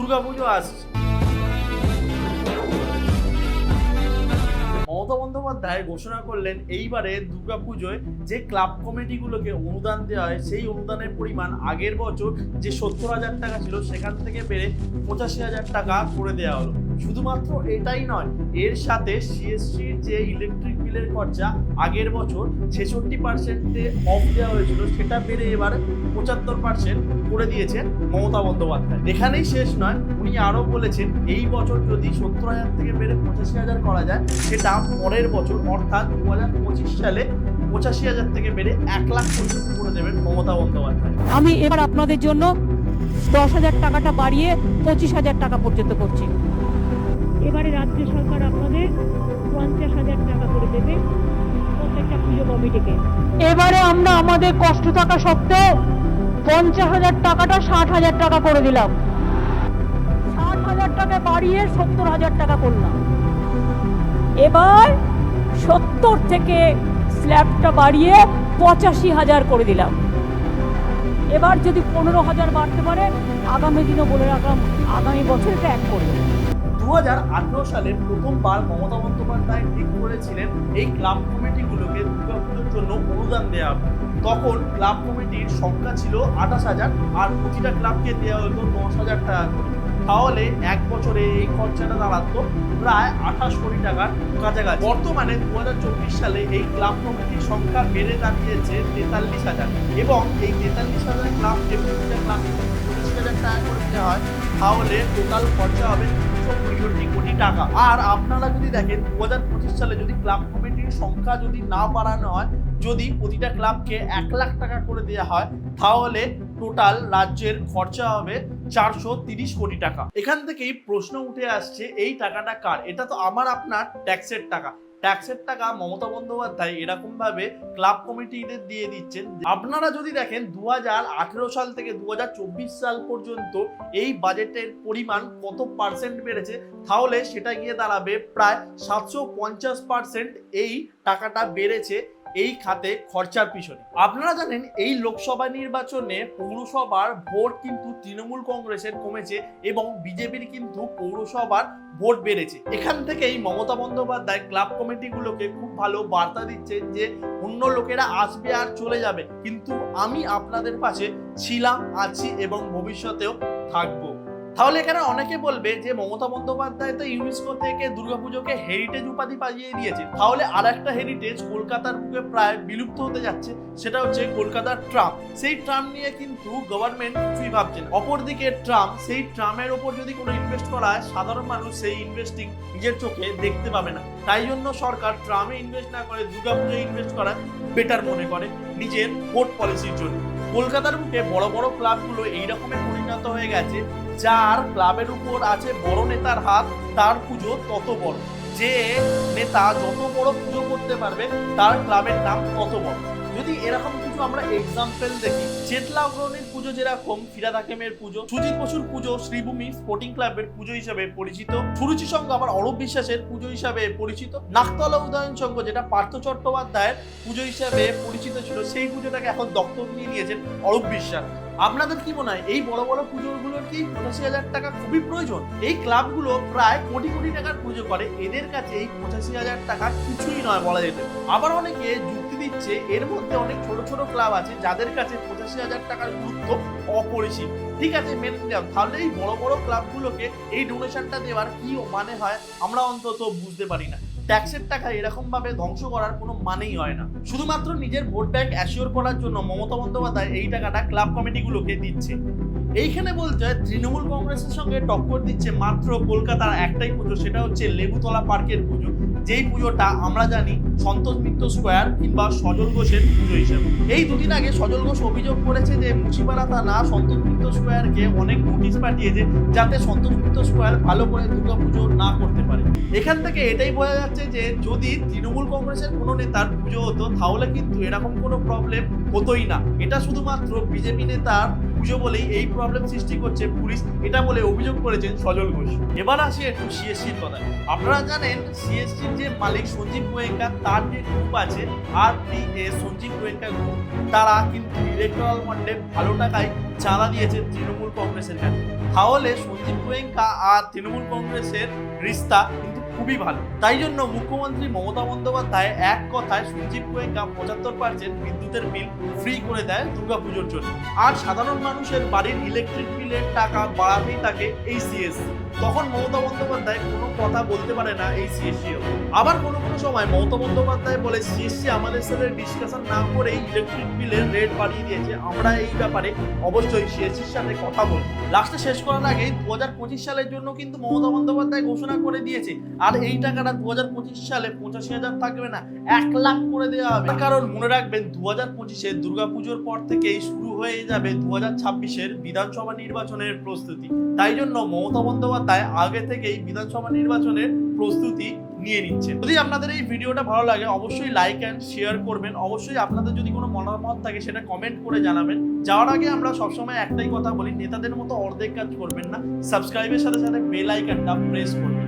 দুর্গাপুজো আসছে। মমতা বন্দ্যোপাধ্যায় ঘোষণা করলেন, এইবারে দুর্গাপুজোয় যে ক্লাব কমিটিগুলোকে অনুদান দেওয়া হয়, সেই অনুদানের পরিমাণ আগের বছর যে সত্তর হাজার টাকা ছিল, সেখান থেকে বেড়ে পঁচাশি হাজার টাকা করে দেওয়া হলো। শুধুমাত্র এটাই নয়, এর সাথে সিএসসির যে ইলেকট্রিক বিলের খরচা আগের বছর ছেষট্টি পার্সেন্টে অফ দেওয়া হয়েছিল, সেটা বেড়ে এবার পঁচাত্তর পার্সেন্ট করে দিয়েছেন মমতা বন্দ্যোপাধ্যায়। এখানেই শেষ নয়, উনি আরও বলেছেন, এই বছর যদি সত্তর হাজার থেকে বেড়ে পঁচাশি হাজার করা যায়, সেটা পরের বছর, অর্থাৎ দু হাজার পঁচিশ সালে পঁচাশি হাজার থেকে বেড়ে এক লাখ পর্যন্ত করে দেবেন মমতা বন্দ্যোপাধ্যায়। আমি এবার আপনাদের জন্য দশ হাজার টাকাটা বাড়িয়ে পঁচিশ হাজার টাকা পর্যন্ত করছি। এবারে রাজ্য সরকার আপনাদের পঞ্চাশ হাজার টাকা করে দেবে প্রত্যেকটা পুজো কমিটিকে। এবারে আমরা আমাদের কষ্ট থাকা সত্ত্বেও পঞ্চাশ হাজার টাকাটা ষাট হাজার টাকা করে দিলাম। ষাট হাজার টাকা বাড়িয়ে সত্তর হাজার টাকা করলাম। এবার সত্তর থেকে স্ল্যাবটা বাড়িয়ে পঁচাশি হাজার করে দিলাম। এবার যদি পনেরো হাজার বাড়তে পারে, আগামী দিনও বলে রাখলাম, আগামী বছর এটা এক করবে দু হাজার আঠেরো সালে প্রথমবার মমতা বন্দ্যোপাধ্যায় ঠিক করেছিলেন এই ক্লাব কমিটিগুলোকে দুর্গাপুজোর জন্য অনুদান দেওয়া তখন ক্লাব কমিটির সংখ্যা ছিল আঠাশ হাজার, আর প্রতিটা ক্লাবকে দেওয়া হতো দশ হাজার টাকা করে। তাহলে এক বছরে এই খরচাটা দাঁড়াতো প্রায় আঠাশ কোটি টাকার কাছাকাছি। বর্তমানে দু হাজার চব্বিশ সালে এই ক্লাব কমিটির সংখ্যা বেড়ে দাঁড়িয়েছে তেতাল্লিশ হাজার। এবং এই তেতাল্লিশ হাজার ক্লাবকে প্রতিটা ক্লাবকে পঁচিশ হাজার টাকা করে দেওয়া হয়। তাহলে টোটাল খরচা হবে পঁয়ষট্টি কোটি টাকা। আর আপনারা যদি দেখেন দু হাজার পঁচিশ সালে যদি ক্লাব কমিটির সংখ্যা যদি না বাড়ানো হয়, যদি প্রতিটা ক্লাবকে এক লাখ টাকা করে দেওয়া হয়, তাহলে টোটাল রাজ্যের খরচা হবে চারশো তিরিশ কোটি টাকা। এখান থেকেই প্রশ্ন উঠে আসছে, এই টাকাটা কার? এটা তো আমার, আপনার ট্যাক্সের টাকা। ট্যাক্সের টাকা মমতা বন্দ্যোপাধ্যায় এরকম ভাবে ক্লাব কমিটিদের দিয়ে দিচ্ছেন। আপনারা যদি দেখেন দু হাজার আঠেরো সাল থেকে দু হাজার চব্বিশ সাল পর্যন্ত এই বাজেটের পরিমাণ কত পার্সেন্ট বেড়েছে, তাহলে সেটা গিয়ে দাঁড়াবে প্রায় সাতশো এই টাকাটা বেড়েছে। এই খাতে খরচার পিছনে। আপনারা জানেন, এই লোকসভা নির্বাচনে পৌরসভার ভোট কিন্তু তৃণমূল কংগ্রেসের কমেছে এবং বিজেপির কিন্তু পৌরসভার ভোট বেড়েছে। এখান থেকেই মমতা বন্দ্যোপাধ্যায় ক্লাব কমিটিগুলোকে খুব ভালো বার্তা দিচ্ছেন যে, অন্য লোকেরা আসবে আর চলে যাবে। কিন্তু আমি আপনাদের পাশে ছিলাম, আছি এবং ভবিষ্যতেও থাকব। তাহলে এখানে অনেকে বলবে যে মমতা বন্দ্যোপাধ্যায় তো ইউনেস্কো থেকে দুর্গাপুজোকে হেরিটেজ উপাধি পাইয়ে দিয়েছে। তাহলে আর একটা হেরিটেজ কলকাতার বুকে প্রায় বিলুপ্ত হতে যাচ্ছে, সেটা হচ্ছে কলকাতার ট্রাম। সেই ট্রাম নিয়ে কিন্তু গভর্নমেন্ট কিছুই ভাবছে না। অপরদিকে ট্রাম, সেই ট্রামের ওপর যদি কোনো ইনভেস্ট করা হয়, সাধারণ মানুষ সেই ইনভেস্টিং নিজের চোখে দেখতে পাবে না। তাই জন্য সরকার ট্রামে ইনভেস্ট না করে দুর্গাপুজোয় ইনভেস্ট করা বেটার মনে করে নিজের ভোট পলিসির জন্য। কলকাতার বুকে বড় বড় ক্লাবগুলো এই রকমের পরিণত হয়ে গেছে, যার ক্লাবের উপর আছে বড় নেতার হাত, তার পুজো তত বড়। যে নেতা যত বড় পুজো করতে পারবে, তার ক্লাবের নাম তত বড়। যদি এরকম কিছু আমরা এক্সাম্পল দেখি চেতলা অগ্রণীর পুজো যেরকম ফিরাদ দাকেমের পুজো, সুজিত বসুর পুজো, শ্রীভূমি স্পোর্টিং ক্লাবের পুজো হিসাবে পরিচিত, সুরুচি সংঘ আবার অরূপ বিশ্বাসের পুজো হিসাবে পরিচিত, নাকতলা উদয়ন সংঘ যেটা পার্থ চট্টোপাধ্যায়ের পুজো হিসাবে পরিচিত ছিল, সেই পুজোটাকে এখন দপ্তর নিয়ে নিয়েছেন অরূপ বিশ্বাস। আপনাদের কি মনে হয়, এই বড় বড় পুজোগুলোর কি পঁচাশি হাজার টাকা খুবই প্রয়োজন? এই ক্লাবগুলো প্রায় কোটি কোটি টাকার পুজো করে, এদের কাছে এই পঁচাশি হাজার টাকা কিছুই নয় বলা যেতে। আবার অনেকে যুক্তি দিচ্ছে, এর মধ্যে অনেক ছোট ছোট ক্লাব আছে, যাদের কাছে পঁচাশি হাজার টাকার গুরুত্ব অপরিসীম। ঠিক আছে, মেনে নিলাম। তাহলে এই বড় বড় ক্লাবগুলোকে এই ডোনেশনটা দেওয়ার কি মানে হয়, আমরা অন্তত বুঝতে পারি না। ট্যাক্সের টাকা এরকম ভাবে ধ্বংস করার কোনো মানেই হয় না। শুধুমাত্র নিজের ভোট ব্যাংক অ্যাসিওর করার জন্য মমতা বন্দ্যোপাধ্যায় এই টাকাটা ক্লাব কমিটিগুলোকে দিচ্ছে। এইখানে বলতে হয়, তৃণমূল কংগ্রেসের সঙ্গে টক্কর দিচ্ছে মাত্র কলকাতার একটাই পুজো, সেটা হচ্ছে লেবুতলা পার্কের পুজো। যেই পুজোটা আমরা জানি সন্তোষ মিত্র স্কোয়ার কিংবা সজল ঘোষের পুজো হিসেবে। এই দুদিন আগে সজল ঘোষ অভিযোগ করেছে যে মুচিপাড়া থানা সন্তোষ মিত্র স্কোয়ারকে অনেক নোটিশ পাঠিয়েছে যাতে সন্তোষ মিত্র স্কোয়ার ভালো করে দুর্গা পুজো না করতে পারে। এখান থেকে এটাই বোঝা যাচ্ছে যে যদি তৃণমূল কংগ্রেসের কোনো নেতার পুজো হতো, তাহলে কিন্তু এরকম কোনো প্রবলেম হতোই না। এটা শুধুমাত্র বিজেপি নেতার পুজো বলেই এই প্রবলেম সৃষ্টি করছে পুলিশ, এটা বলে অভিযোগ করেছেন সজল ঘোষ। এবার আসি একটু সিএসসির কথা আপনারা জানেন সিএসসির যে মালিক সঞ্জীব গোয়েঙ্কা, তার যে গ্রুপ আছে আর R P Sanjiv Goenka group তারা কিন্তু ইলেকট্রাল ফান্ডে ভালো টাকায় চাঁদা দিয়েছে তৃণমূল কংগ্রেসের কাছে। তাহলে সঞ্জীব গোয়েঙ্কা আর তৃণমূল কংগ্রেসের রিস্তা খুবই ভালো। তাই জন্য মুখ্যমন্ত্রী মমতা বন্দ্যোপাধ্যায় এক কথায় সঞ্জীব গোয়েঙ্কা পঁচাত্তর পার্সেন্ট বিদ্যুতের বিল ফ্রি করে দেয় দুর্গা পুজোর জন্য। আর সাধারণ মানুষের বাড়ির ইলেকট্রিক বিলের টাকা বাড়াতেই থাকে এই সিএসসি তখন মমতা বন্দ্যোপাধ্যায় কোনো কথা বলতে পারে না এই সিএসসি আবার কোনো কোনো সময় মমতা বন্দ্যোপাধ্যায় বলে সিএসসি আমাদের সাথে ডিসকাশন না করেই ইলেকট্রিক বিলের রেট বাড়িয়ে দিয়েছে। আমরা এই ব্যাপারে অবশ্যই সিএসসির সাথে কথা বলব। লাস্টে শেষ করার আগে দু হাজার পঁচিশ সালের জন্য কিন্তু মমতা বন্দ্যোপাধ্যায় ঘোষণা করে দিয়েছে, আর এই টাকাটা দু হাজার পঁচিশ সালে পঁচাশি হাজার থাকবে না, এক লাখ করে দেওয়া হবে। কারণ মনে রাখবেন দু হাজার পঁচিশে দুর্গাপুজোর পর থেকেই শুরু হয়ে যাবে দু হাজার ছাব্বিশের বিধানসভা নির্বাচনের প্রস্তুতি। তাই জন্য মমতা বন্দ্যোপাধ্যায় আগে থেকেই বিধানসভা নির্বাচনের প্রস্তুতি নিয়ে নিচ্ছেন। যদি আপনাদের এই ভিডিওটা ভালো লাগে, অবশ্যই লাইক অ্যান্ড শেয়ার করবেন। অবশ্যই আপনাদের যদি কোনো মতামত থাকে, সেটা কমেন্ট করে জানাবেন। যাওয়ার আগে আমরা সবসময় একটাই কথা বলি, নেতাদের মতো অর্ধেক কাজ করবেন না। সাবস্ক্রাইবের সাথে সাথে বেল আইকনটা প্রেস করবেন।